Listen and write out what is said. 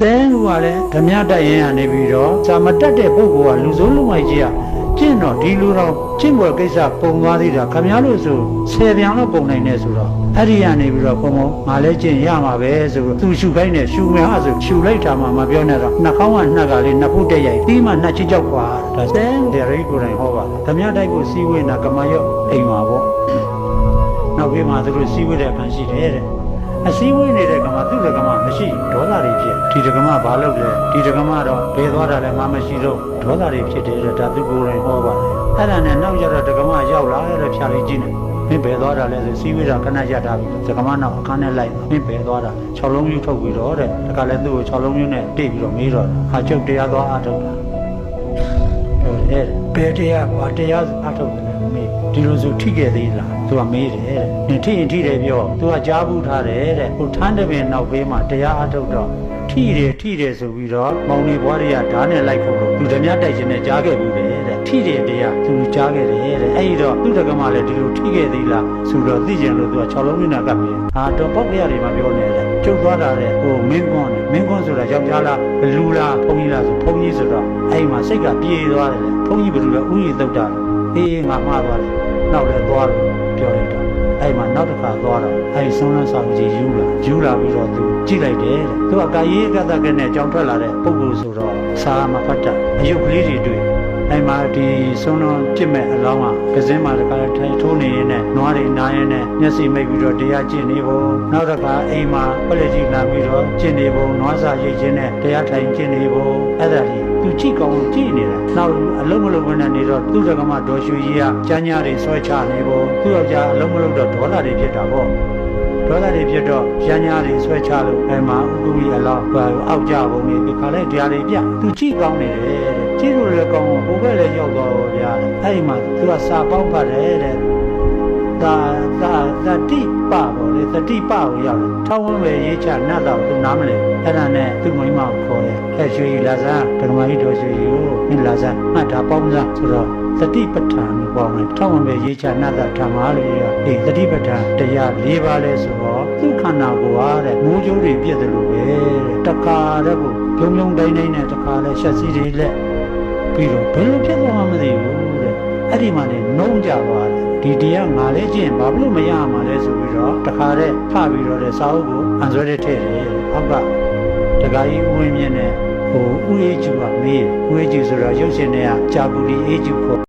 သဲလူကလည်းဓမြတက်ရင်ကနေပြီးတော့ဇာမတက်တဲ့ပုဂ္ဂိုလ်ကလူစိုးလူဝိုက်ကြီးကကျင့်တော့ဒီလူတော့ကျင့်ပွဲကိစ္စပုံသွားသေးတာခမရလို့ဆိုဆယ်ပြန်တော့ပုံနိုင်နေဆိုတော့အဲ့ဒီကနေပြီးတော့ဘုံဘုံငါလည်းကျင့်ရမှာပဲဆိုတော့သူရှူခိုင်းတယ်ရှူမယ်ဟာဆိုရှူလိုက်တာမှမပြောနဲ့တော့နှာခေါင်းကနှက်ကလေးနှစ်ဖုတ်တက်ရိုက်ပြီးမှနှက်ချစ်ကြောက်ကွာဒါသဲဒရိကိုယ်တိုင်ဟောပါဓမြတိုက်ကိုစီးဝေးတာကမရော့အိမ်မှာပေါ့နောက်ပြီးမှသူတို့စီးဝေးတဲ့အခါရှိတယ်တဲ့ အစည်းအဝေးနေတဲ့ကမှသူ့တကမှမရှိဒေါသတွေဖြစ်ဒီတကမှဘာလုပ်လဲဒီတကမှတော့ဘယ်သွားတာလဲမမရှိတော့ဒေါသတွေဖြစ်တယ်တဲ့ဒါသူကိုယ်တိုင်ဟောပါတယ်အဲ့ဒါနဲ့နောက်ကျတော့တကမှရောက်လာတဲ့ဖြာလေးကြီးနေမင်းဘယ်သွားတာလဲဆိုစည်းဝေးတာခဏရထားပြီတကမှနောက်အခန်းနဲ့လိုက်မင်းဘယ်သွားတာ6လုံးယူထုတ်ပြီးတော့တဲ့တကလည်းသူ့ကို6လုံးယူနဲ့တိတ်ပြီးတော့မေးတော့ဟာကျုပ်တရားသွားအားထုတ်တာဟုတ်တယ်ဘယ်တရားဘာတရားအားထုတ်တယ်မေးဒီလိုဆိုထိခဲ့သေးလားသူကမေးတယ်တဲ့နင်ထိရင်ထိတယ်ပြောသူကကြားဘူးထားတယ်တဲ့ဟိုထမ်းတဲ့ပင်နောက်ဘေးမှာတရားအားထုတ်တော့ထိတယ်ထိတယ်ဆိုပြီးတော့မောင်နေဘွားတွေကဓာတ်နဲ့လိုက်ခုံလို့သူဓမြတိုက်ခြင်းနဲ့ကြားခဲ့ဘူးတဲ့တဲ့ထိတယ်တရားသူကြားခဲ့တယ်တဲ့အဲ့ဒီတော့သူတကမှလည်းဒီလိုထိခဲ့သေးလားဆိုတော့သိကြလို့သူက6လုံးမိနာကပ်ပြီးဟာတော့ပေါက်ကြရတယ်မပြောနဲ့တဲ့ကျုပ်သွားတာတဲ့ဟိုမင်းကွန်းမင်းကွန်းဆိုတာယောက်ျားလားလူလားဘုန်းကြီးလားဆိုဘုန်းကြီးဆိုတော့အဲ့မှာစိတ်ကပြေးသွားတယ်လေဘုန်းကြီးဘယ်လိုလဲဥယျာဉ်တုတ်တာအေးငါမှားသွားတယ်နောက်လည်းသွားတယ် ပြောလိုက်တော့အဲ့မှာနောက်တစ်ခါသွားတော့အဲ့ဆုံးလန်းဆောင်ကြီးယူလာယူလာပြီးတော့သူကြည့်လိုက်တယ်တဲ့သူကကာယေကသကနဲ့ကြောင်းထွက်လာတဲ့ပုံကိုယ်ဆိုတော့စာမဖတ်တာအယုတ်ကလေးတွေတွေ့အဲ့မှာဒီဆုံးတော့ပြစ်မဲ့အလောင်းကကစင်းမှာတခါထိုင်ထိုးနေရင်နဲ့နွားတွေနားရင်နဲ့မျက်စိမိတ်ပြီးတော့တရားကျင့်နေဖို့နောက်တစ်ခါအိမ်မှာပလက်ကြီးလာပြီးတော့ကျင့်နေဖို့နွားစာရိတ်ခြင်းနဲ့တရားထိုင်ကျင့်နေဖို့အဲ့ဒါကြီးသူကြည့်ကောင်းကြည့် နေတာနောက်အလုံးမလုံးမနဲ့နေတော့သူ့တက္ကမဒေါ်ရွှေကြီးကကျန်းညာတွေဆွဲချနေဖို့သူ့ယောက်ျားအလုံးမလုံးတော့ဒေါသတွေဖြစ်တာပေါ့ဒေါသတွေဖြစ်တော့ကျန်းညာတွေဆွဲချလို့အဲ့မှာဥပ္ပဝီအလောင်းဟိုအောက်ကြပုံနေဒီခါလဲတရားတွေပြသူကြည့်ကောင်းနေတယ်တဲ့ကြည့်လို့လည်းကောင်းဟိုဘက်လည်းရောက်သွားတော့ဗျာအဲ့ဒီမှာသူကစာပေါက်ပါတယ်တဲ့ဒါဒါ သတိပပေါ့လေသတိပကိုရောက်တယ်ထောင်းဝန်းပဲရေးချနတ်တော့သူနားမလဲအဲ့ဒါနဲ့သူ့မိမကိုခေါ်တယ်အဲရွှေလာစားဒကမကြီးတော်ရွှေကိုမင်းလာစားမှတ်တာပေါင်းစားဆိုတော့သတိပဋ္ဌာန်ကိုပေါင်းတယ်ထောင်းဝန်းပဲရေးချနတ်တော့ထာမလို့ရအေးသတိပဋ္ဌာန်တရား၄ပါးလဲဆိုတော့သူ့ခန္ဓာကိုယ်ဟာတဲ့မိုးကြိုးတွေပြည့်တယ်လို့ပဲတဲ့တခါတဲ့ကိုပြုံပြုံတိုင်းတိုင်းနဲ့တခါလဲရှက်စီးတွေလက်ပြီးတော့ဘယ်လိုဖြစ်သွားမှမသိဘူးတဲ့အဲ့ဒီမှာနေနှုံးကြသွားတယ် ဒီတရားငါလည်းကျင့်ဘာဖြစ်လို့မရမှာလဲဆိုပြီးတော့တခါတည်းဖပြီးတော့တဲ့စာအုပ်ကိုအန်ဆွဲတဲ့ထည့်တယ်အောက်ကတခါကြီးဦးဝင်းမြင့်နဲ့ဟိုဦးအေးကျူကမေးဦးအေးကျူဆိုတော့ရုပ်ရှင်တွေကကြာပူလီအေးကျူခေါ်